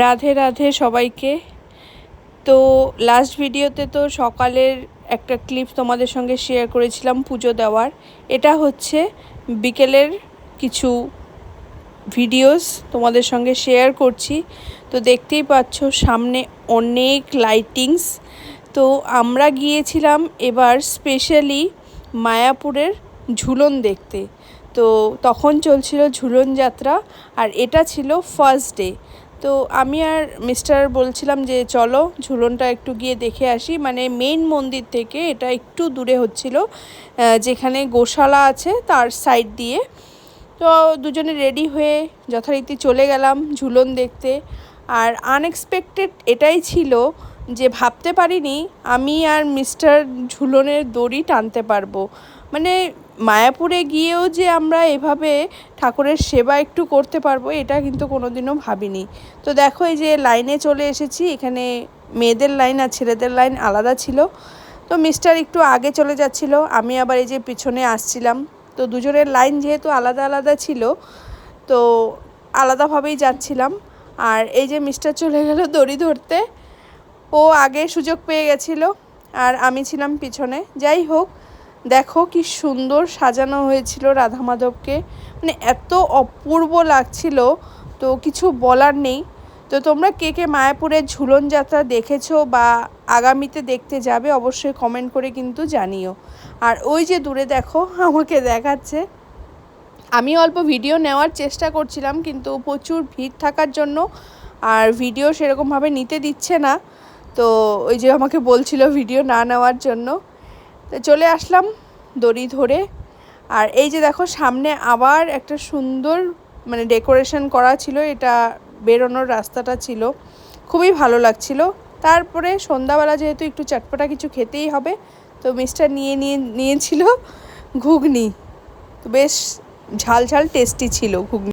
রাধে রাধে সবাইকে। তো লাস্ট ভিডিওতে তো সকালের একটা ক্লিপ তোমাদের সঙ্গে শেয়ার করেছিলাম পুজো দেওয়ার। এটা হচ্ছে বিকেলের কিছু ভিডিওস তোমাদের সঙ্গে শেয়ার করছি। তো দেখতেই পাচ্ছ সামনে অনেক লাইটিংস তো আমরা গিয়েছিলাম এবার স্পেশালি মায়াপুরের ঝুলন দেখতে। তো তখন চলছিল ঝুলন যাত্রা আর এটা ছিল ফার্স্ট ডে তো আমি আর মিস্টার বলছিলাম যে, চলো ঝুলনটা একটু গিয়ে দেখে আসি। মানে মেইন মন্দির থেকে এটা একটু দূরে হচ্ছিল যেখানে গোশালা আছে তার সাইড দিয়ে। তো দুজনে রেডি হয়ে যথারীতি চলে গেলাম ঝুলন দেখতে। আর আনএক্সপেক্টেড এটাই ছিল যে ভাবতে পারিনি আমি আর মিস্টার ঝুলনের দড়ি টানতে পারব। মানে মায়াপুরে গিয়েও যে আমরা এভাবে ঠাকুরের সেবা একটু করতে পারব, এটা কিন্তু কোনো দিনও ভাবিনি। তো দেখো এই যে লাইনে চলে এসেছি, এখানে মেয়েদের লাইন আর ছেলেদের লাইন আলাদা ছিল। তো মিস্টার একটু আগে চলে যাচ্ছিল, আমি আবার এই যে পিছনে আসছিলাম। তো দুজনের লাইন যেহেতু আলাদা আলাদা ছিল, তো আলাদাভাবেই যাচ্ছিলাম। আর এই যে মিস্টার চলে গেল দড়ি ধরতে ও আগে সুযোগ পেয়ে গেছিল আর আমি ছিলাম পিছনে। যাই হোক, দেখো কি সুন্দর সাজানো হয়েছিল রাধা মাধবকে মানে এত অপূর্ব লাগছিল, তো কিছু বলার নেই। তো তোমরা কে কে মায়াপুরের ঝুলন যাত্রা দেখেছ বা আগামীতে দেখতে যাবে অবশ্যই কমেন্ট করে কিন্তু জানিও। আর ওই যে দূরে দেখো, আমাকে দেখাচ্ছে। আমি অল্প ভিডিও নেওয়ার চেষ্টা করছিলাম, কিন্তু প্রচুর ভিড় থাকার জন্য আর ভিডিও সেরকমভাবে নিতে দিচ্ছে না। তো ওই যে আমাকে বলছিল ভিডিও না নেওয়ার জন্য। তো চলে আসলাম দড়ি ধরে। আর এই যে দেখো, সামনে আবার একটা সুন্দর মানে ডেকোরেশন করা ছিল, এটা বেরোনোর রাস্তাটা ছিল। খুবই ভালো লাগছিল। তারপরে সন্ধ্যাবেলা যেহেতু একটু চটপটা কিছু খেতেই হবে, তো মিস্টার নিয়ে নিয়ে নিয়েছিল ঘুগনি। তো বেশ ঝাল ঝাল টেস্টি ছিল ঘুগনি।